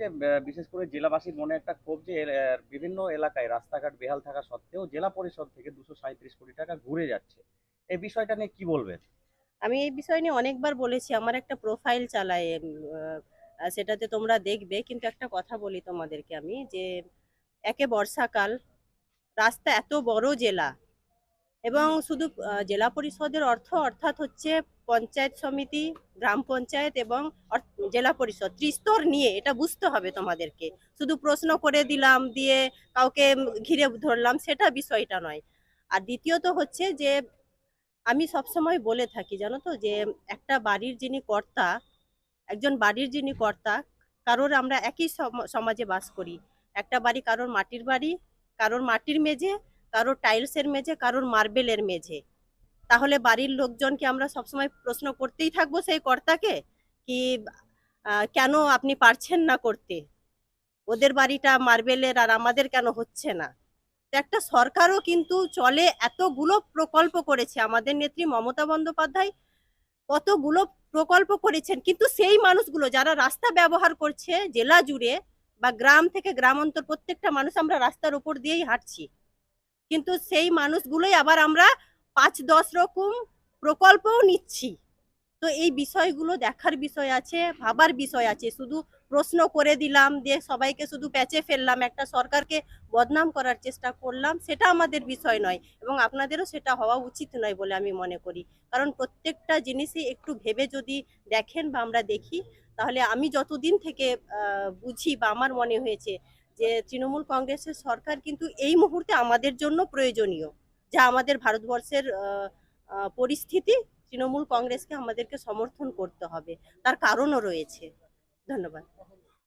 যে বিশেষ করে জেলাবাসীর মনে একটা ক্ষোভ যে বিভিন্ন এলাকায় রাস্তাঘাট বেহাল থাকা সত্ত্বেও জেলা পরিষদ থেকে দুশো সাঁত্রিশ কোটি টাকা ঘুরে যাচ্ছে। এই বিষয়টা নিয়ে কি বলবেন? আমি এই বিষয় নিয়ে অনেকবার বলেছি, আমার একটা প্রোফাইল চালায় সেটাতে তোমরা দেখবে, কিন্তু একটা কথা বলি তোমাদেরকে আমি যে, একে বর্ষাকাল, রাস্তা এত বড় জেলা এবং শুধু জেলা পরিষদের অর্থ অর্থাৎ হচ্ছে পঞ্চায়েত সমিতি, গ্রাম পঞ্চায়েত এবং জেলা পরিষদ, ত্রিস্তর নিয়ে এটা বুঝতে হবে তোমাদেরকে। শুধু প্রশ্ন করে দিলাম, দিয়ে কাউকে ঘিরে ধরলাম, সেটা বিষয়টা নয়। আর দ্বিতীয়ত হচ্ছে যে, আমি সবসময় বলে থাকি, জানো তো, যে একটা বাড়ির যিনি কর্তা, একজন বাড়ির যিনি কর্তা, কারোর আমরা একই সম- সমাজে বাস করি। একটা বাড়ি কারোর মাটির বাড়ি, কারোর মাটির মেঝে, কারোর টাইলসের মেঝে, কারোর মার্বেলের মেঝে। তাহলে বাড়ির লোকজনকে আমরা সবসময় প্রশ্ন করতেই থাকব সেই কর্তাকে, কি কেন আপনি পারছেন না করতে? ওদের বাড়িটা মার্বেলের আর আমাদের কেন হচ্ছে না? একটা সরকারও কিন্তু চলে এতগুলো প্রকল্প করেছে। আমাদের নেত্রী মমতা বন্দ্যোপাধ্যায় কতগুলো প্রকল্প করেছেন। কিন্তু সেই মানুষগুলো যারা রাস্তা ব্যবহার করছে জেলা জুড়ে বা গ্রাম থেকে গ্রাম অন্তর প্রত্যেকটা মানুষ আমরা রাস্তার উপর দিয়েই হাঁটছি। কিন্তু সেই মানুষগুলোই আবার আমরা পাঁচ দশ রকম প্রকল্পও নিচ্ছি। তো এই বিষয়গুলো দেখার বিষয় আছে, ভাবার বিষয় আছে। শুধু প্রশ্ন করে দিলাম দিয়ে সবাইকে শুধু প্যাচে ফেললাম, একটা সরকারকে বদনাম করার চেষ্টা করলাম, সেটা আমাদের বিষয় নয় এবং আপনাদেরও সেটা হওয়া উচিত নয় বলে আমি মনে করি। কারণ প্রত্যেকটা জিনিসই একটু ভেবে যদি দেখেন বা আমরা দেখি, তাহলে আমি যতদিন থেকে বুঝি বা আমার মনে হয়েছে যে তৃণমূল কংগ্রেসের সরকার কিন্তু এই মুহূর্তে আমাদের জন্য প্রয়োজনীয়। যা আমাদের ভারতবর্ষের পরিস্থিতি তৃণমূল কংগ্রেসকে আমাদেরকে সমর্থন করতে হবে। তার কারণও রয়েছে। ধন্যবাদ।